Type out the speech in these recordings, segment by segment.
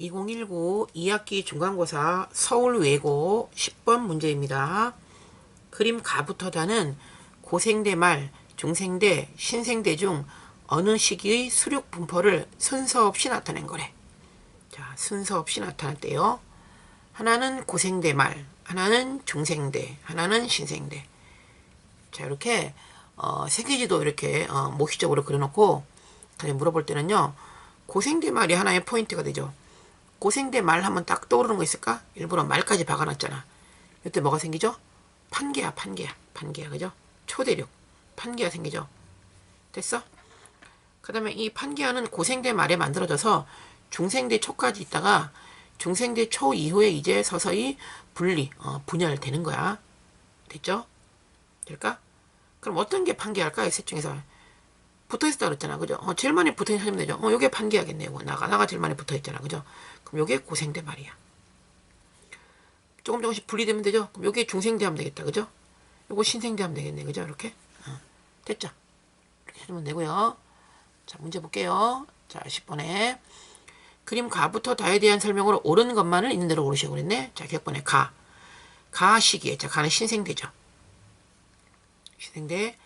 2019 2학기 중간고사 서울외고 10번 문제입니다. 그림 가부터 다는 고생대 말, 중생대, 신생대 중 어느 시기의 수륙 분포를 순서 없이 나타낸 거래. 자, 순서 없이 나타났대요. 하나는 고생대 말, 하나는 중생대, 하나는 신생대. 자, 이렇게 어, 세계지도 이렇게 어, 모시적으로 그려놓고 물어볼 때는요. 고생대 말이 하나의 포인트가 되죠. 고생대 말 하면 딱 떠오르는 거 있을까? 일부러 말까지 박아놨잖아. 이때 뭐가 생기죠? 판계야, 판계야, 판계야, 그죠? 초대륙, 판계가 생기죠. 됐어? 그 다음에 이 판계하는 고생대 말에 만들어져서 중생대 초까지 있다가 중생대 초 이후에 이제 서서히 분리, 어, 분열되는 거야. 됐죠? 될까? 그럼 어떤 게 판계할까? 이셋 중에서. 붙어 있었다 그랬잖아. 그죠? 어, 제일 많이 붙어 있는 사람 되죠. 어, 요게 판계하겠네요. 나가, 나가 제일 많이 붙어 있잖아. 그죠? 그럼 요게 고생대 말이야. 조금 조금씩 분리되면 되죠? 그럼 요게 중생대 하면 되겠다. 그죠? 요거 신생대 하면 되겠네. 그죠? 이렇게. 어, 됐죠? 이렇게 해주면 되고요. 자, 문제 볼게요. 자, 10번에. 그림 가부터 다에 대한 설명으로 옳은 것만을 있는 대로 고르시고 그랬네. 자, 기억번에 가. 가 시기에. 자, 가는 신생대죠. 신생대.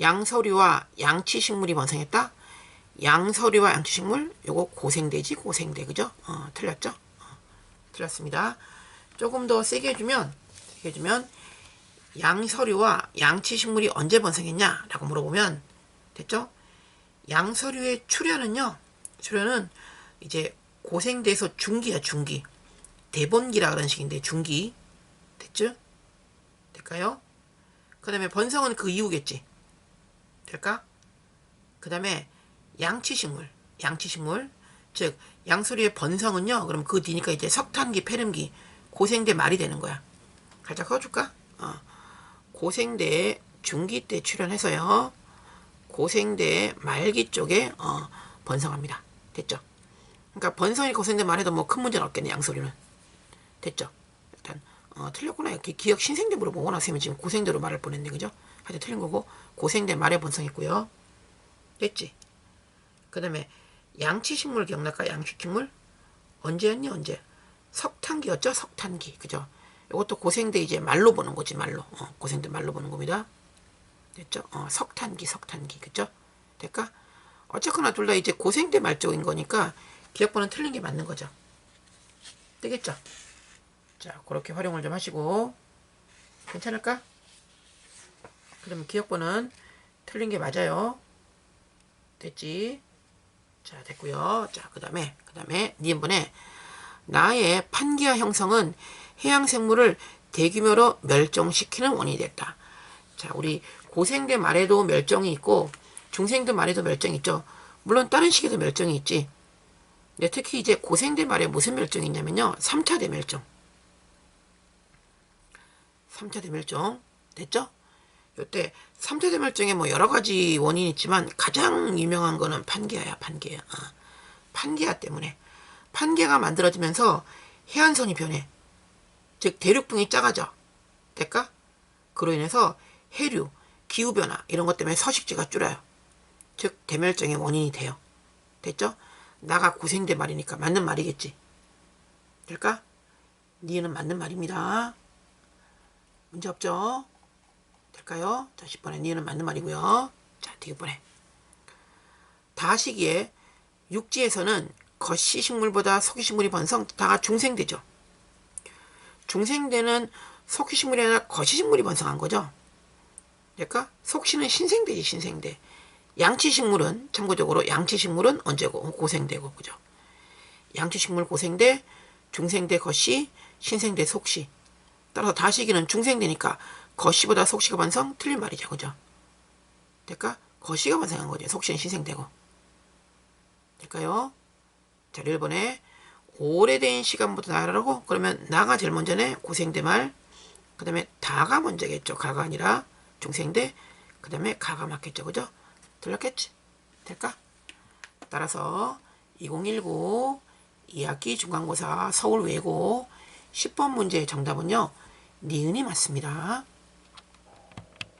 양서류와 양치식물이 번성했다. 양서류와 양치식물 요거 고생대지 고생대 그죠? 어, 틀렸죠? 어, 틀렸습니다. 조금 더 세게 해주면 세게 해주면 양서류와 양치식물이 언제 번성했냐? 라고 물어보면 됐죠? 양서류의 출현은요. 출현은 이제 고생대에서 중기야 중기. 대본기라 그런 식인데 중기. 됐죠? 될까요? 그 다음에 번성은 그 이후겠지. 될까? 그 다음에 양치식물, 양치식물, 즉 양소리의 번성은요. 그럼 그 뒤니까 이제 석탄기, 폐렴기, 고생대 말이 되는 거야. 살짝 꺼줄까? 어. 고생대 중기 때 출연해서요. 고생대 말기 쪽에 어, 번성합니다. 됐죠? 그러니까 번성이 고생대 말해도 뭐 큰 문제는 없겠네 양소리는. 됐죠? 일단 어, 틀렸구나. 이렇게 기억 신생대 물어보고 나서면 지금 고생대로 말할 뻔했네. 그죠? 하여튼 틀린 거고 고생대 말에 번성했고요. 됐지? 그 다음에 양치식물 기억날까? 양치식물? 언제였니? 언제? 석탄기였죠? 석탄기. 그죠? 이것도 고생대 이제 말로 보는 거지 말로. 어, 고생대 말로 보는 겁니다. 됐죠? 어, 석탄기 석탄기. 그죠? 될까? 어쨌거나 둘 다 이제 고생대 말 쪽인 거니까 기억번은 틀린 게 맞는 거죠. 되겠죠? 자, 그렇게 활용을 좀 하시고 괜찮을까? 그러면 기억번은 틀린 게 맞아요. 됐지? 자, 됐고요. 자, 그 다음에 그 다음에 니은번에 나의 판기와 형성은 해양 생물을 대규모로 멸종시키는 원인이 됐다. 자, 우리 고생대 말에도 멸종이 있고 중생대 말에도 멸종이 있죠. 물론 다른 시기도 멸종이 있지. 근데 특히 이제 고생대 말에 무슨 멸종이 있냐면요. 3차 대멸종. 3차 대멸종. 됐죠? 요때 3차 대멸종에 뭐 여러 가지 원인이 있지만 가장 유명한 거는 판계야, 판계야. 어. 판계야 때문에. 판계가 만들어지면서 해안선이 변해. 즉 대륙붕이 작아져. 될까? 그로 인해서 해류, 기후변화 이런 것 때문에 서식지가 줄어요. 즉 대멸종의 원인이 돼요. 됐죠? 나가 고생대 말이니까 맞는 말이겠지. 될까? 니는 맞는 말입니다. 문제 없죠? 될까요? 자, 10번에 니는 맞는 말이고요. 자, 뒤번에 다시기에 육지에서는 겉시식물보다 속이식물이 번성, 다가 중생대죠. 중생대는 속이식물이 아니라 겉시식물이 번성한 거죠. 그러니까 속시는 신생대지 신생대. 양치식물은 참고적으로 양치식물은 언제고 고생대고 그죠. 양치식물 고생대, 중생대 겉시, 신생대 속시. 따라서 다시기는 중생대니까 겉시보다 속시가 번성 틀린 말이죠. 그죠? 될까? 겉시가 번성한 거죠. 속시는 신생대고. 될까요? 자, 1번에 오래된 시간부터 나라고 그러면 나가 제일 먼저네 고생대 말. 그 다음에 다가 먼저겠죠. 가가 아니라 중생대. 그 다음에 가가 맞겠죠. 그죠? 들렸겠지? 될까? 따라서 2019 2학기 중간고사 서울 외고 10번 문제의 정답은요. 니은이 맞습니다.